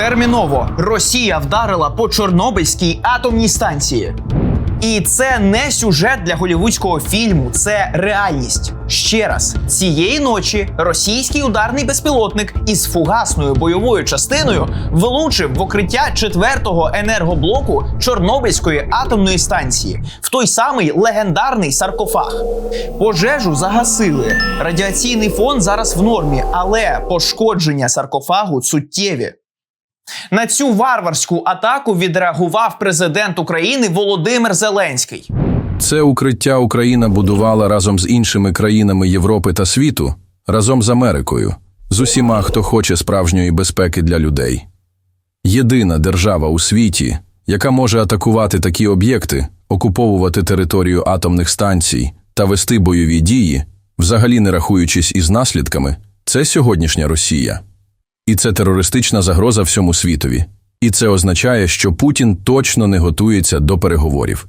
Терміново Росія вдарила по Чорнобильській атомній станції. І це не сюжет для голівудського фільму, це реальність. Ще раз, цієї ночі російський ударний безпілотник із фугасною бойовою частиною влучив в укриття четвертого енергоблоку Чорнобильської атомної станції в той самий легендарний саркофаг. Пожежу загасили. Радіаційний фон зараз в нормі, але пошкодження саркофагу суттєві. На цю варварську атаку відреагував президент України Володимир Зеленський. Це укриття Україна будувала разом з іншими країнами Європи та світу, разом з Америкою, з усіма, хто хоче справжньої безпеки для людей. Єдина держава у світі, яка може атакувати такі об'єкти, окуповувати територію атомних станцій та вести бойові дії, взагалі не рахуючись із наслідками, це сьогоднішня Росія. І це терористична загроза всьому світові. І це означає, що Путін точно не готується до переговорів.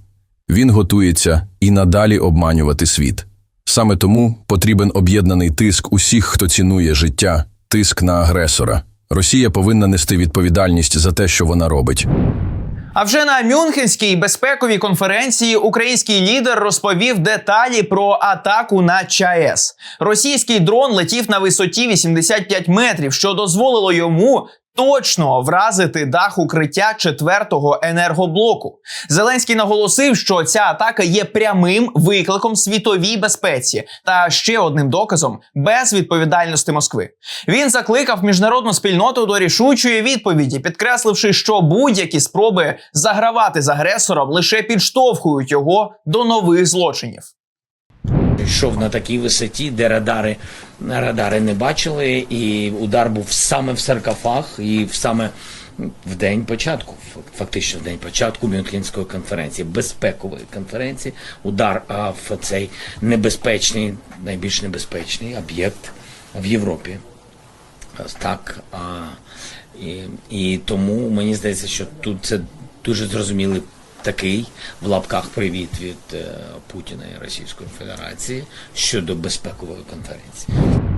Він готується і надалі обманювати світ. Саме тому потрібен об'єднаний тиск усіх, хто цінує життя, тиск на агресора. Росія повинна нести відповідальність за те, що вона робить. А вже на Мюнхенській безпековій конференції український лідер розповів деталі про атаку на ЧАЕС. Російський дрон летів на висоті 85 метрів, що дозволило йому. Точно вразити дах укриття четвертого енергоблоку. Зеленський наголосив, що ця атака є прямим викликом світовій безпеці та ще одним доказом безвідповідальності Москви. Він закликав міжнародну спільноту до рішучої відповіді, підкресливши, що будь-які спроби загравати з агресором лише підштовхують його до нових злочинів. Йшов на такій висоті, де радари, радари не бачили, і удар був саме в саркофаг, і саме в день початку, фактично в день початку Мюнхенської конференції, безпекової конференції, удар в цей небезпечний, найбільш небезпечний об'єкт в Європі. Так, і, і тому мені здається, що тут це дуже зрозумілий такий в лапках привіт від е, Путіна і Російської Федерації щодо безпекової конференції.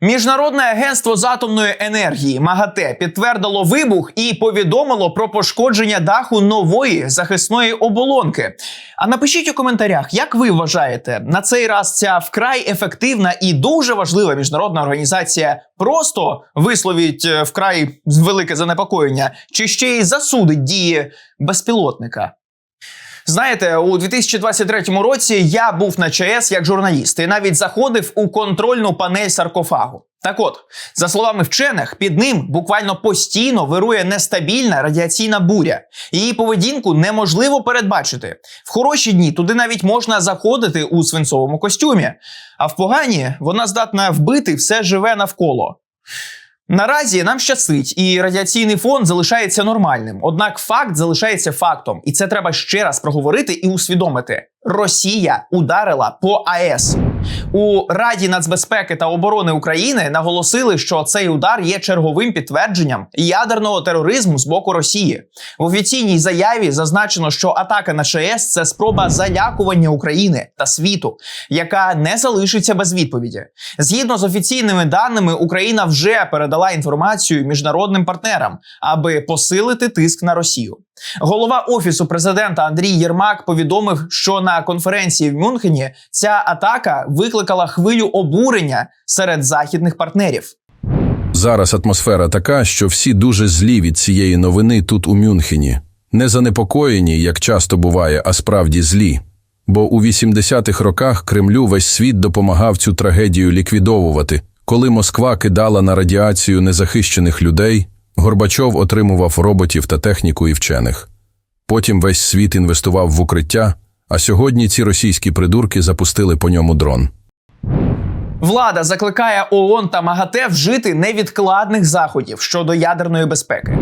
Міжнародне агентство з атомної енергії МАГАТЕ підтвердило вибух і повідомило про пошкодження даху нової захисної оболонки. А напишіть у коментарях, як ви вважаєте, на цей раз ця вкрай ефективна і дуже важлива міжнародна організація просто висловить е, вкрай велике занепокоєння, чи ще й засудить дії безпілотника? Знаєте, у 2023 році я був на ЧАЕС як журналіст і навіть заходив у контрольну панель саркофагу. Так от, за словами вчених, під ним буквально постійно вирує нестабільна радіаційна буря. Її поведінку неможливо передбачити. В хороші дні туди навіть можна заходити у свинцовому костюмі, а в погані вона здатна вбити все живе навколо. Наразі нам щастить, і радіаційний фон залишається нормальним. Однак факт залишається фактом, і це треба ще раз проговорити і усвідомити: Росія ударила по АЕС. У Раді нацбезпеки та оборони України наголосили, що цей удар є черговим підтвердженням ядерного тероризму з боку Росії. В офіційній заяві зазначено, що атака на ЧАЕС – це спроба залякування України та світу, яка не залишиться без відповіді. Згідно з офіційними даними, Україна вже передала інформацію міжнародним партнерам, аби посилити тиск на Росію. Голова офісу президента Андрій Єрмак повідомив, що на конференції в Мюнхені ця атака викликала хвилю обурення серед західних партнерів. Зараз атмосфера така, що всі дуже злі від цієї новини тут у Мюнхені. Не занепокоєні, як часто буває, а справді злі. Бо у 80-х роках Кремлю весь світ допомагав цю трагедію ліквідовувати. Коли Москва кидала на радіацію незахищених людей, Горбачов отримував роботів та техніку і вчених. Потім весь світ інвестував в укриття, а сьогодні ці російські придурки запустили по ньому дрон. Влада закликає ООН та МАГАТЕ вжити невідкладних заходів щодо ядерної безпеки.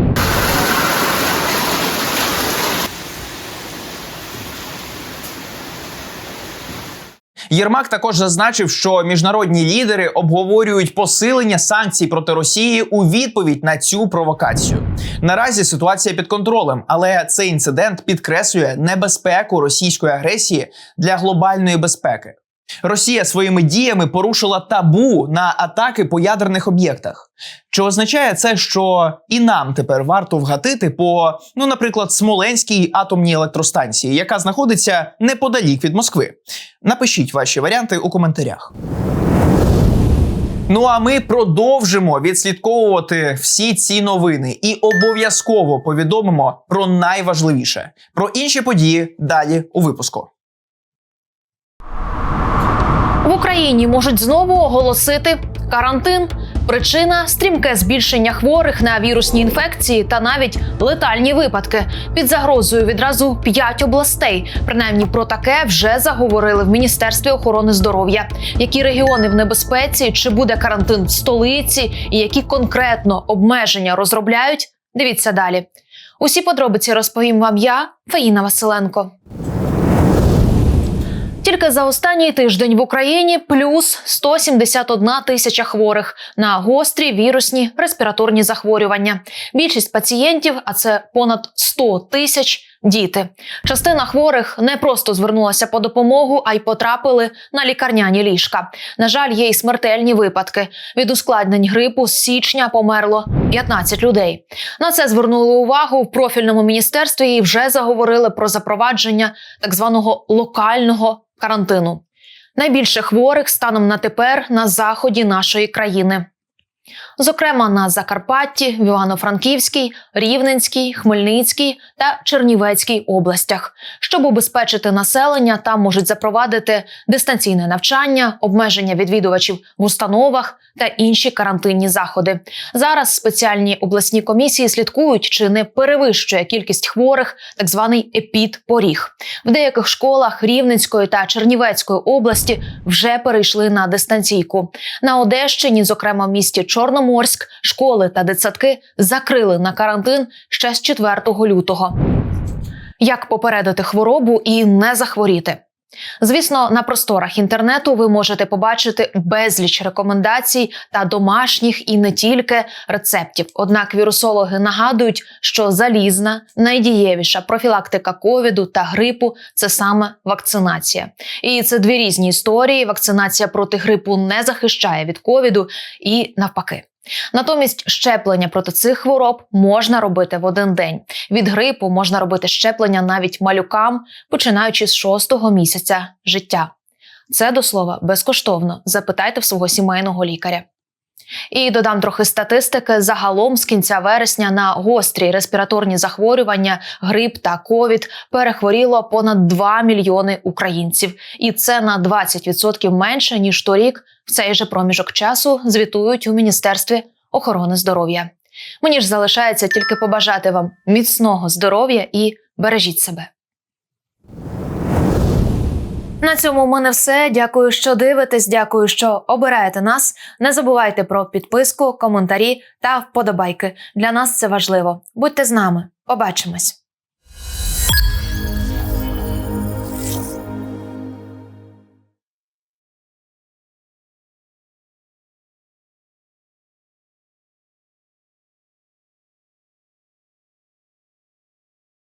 Єрмак також зазначив, що міжнародні лідери обговорюють посилення санкцій проти Росії у відповідь на цю провокацію. Наразі ситуація під контролем, але цей інцидент підкреслює небезпеку російської агресії для глобальної безпеки. Росія своїми діями порушила табу на атаки по ядерних об'єктах. Чи означає це, що і нам тепер варто вгатити по, ну, наприклад, Смоленській атомній електростанції, яка знаходиться неподалік від Москви? Напишіть ваші варіанти у коментарях. Ну а ми продовжимо відслідковувати всі ці новини і обов'язково повідомимо про найважливіше про інші події далі у випуску. В Україні можуть знову оголосити карантин. Причина стрімке збільшення хворих на вірусні інфекції та навіть летальні випадки. Під загрозою відразу п'ять областей. Принаймні про таке вже заговорили в міністерстві охорони здоров'я. Які регіони в небезпеці, чи буде карантин в столиці, і які конкретно обмеження розробляють? Дивіться далі. Усі подробиці розповім вам я, Фаїна Василенко. Тільки за останній тиждень в Україні плюс 171 тисяча хворих на гострі вірусні респіраторні захворювання. Більшість пацієнтів, а це понад 100 тисяч. Діти частина хворих не просто звернулася по допомогу, а й потрапили на лікарняні ліжка. На жаль, є й смертельні випадки. Від ускладнень грипу з січня померло 15 людей. На це звернули увагу в профільному міністерстві і вже заговорили про запровадження так званого локального карантину. Найбільше хворих станом на тепер на заході нашої країни. Зокрема, на Закарпатті, в Івано-Франківській, Рівненській, Хмельницькій та Чернівецькій областях. Щоб убезпечити населення, там можуть запровадити дистанційне навчання, обмеження відвідувачів в установах та інші карантинні заходи. Зараз спеціальні обласні комісії слідкують, чи не перевищує кількість хворих так званий епідпоріг. В деяких школах Рівненської та Чернівецької області вже перейшли на дистанційку. На Одещині, зокрема в місті Чорноморськ, школи та дитсадки закрили на карантин ще з 4 лютого. Як попередити хворобу і не захворіти? Звісно, на просторах інтернету ви можете побачити безліч рекомендацій та домашніх і не тільки рецептів. Однак вірусологи нагадують, що залізна, найдієвіша профілактика ковіду та грипу це саме вакцинація. І це дві різні історії. Вакцинація проти грипу не захищає від ковіду і навпаки. Натомість щеплення проти цих хвороб можна робити в один день. Від грипу можна робити щеплення навіть малюкам, починаючи з шостого місяця життя. Це до слова безкоштовно. Запитайте в свого сімейного лікаря. І додам трохи статистики. Загалом з кінця вересня на гострі респіраторні захворювання, грип та ковід перехворіло понад 2 мільйони українців, і це на 20% менше ніж торік. В цей же проміжок часу звітують у міністерстві охорони здоров'я. Мені ж залишається тільки побажати вам міцного здоров'я і бережіть себе. На цьому в мене все. Дякую, що дивитесь. Дякую, що обираєте нас. Не забувайте про підписку, коментарі та вподобайки. Для нас це важливо. Будьте з нами. Побачимось.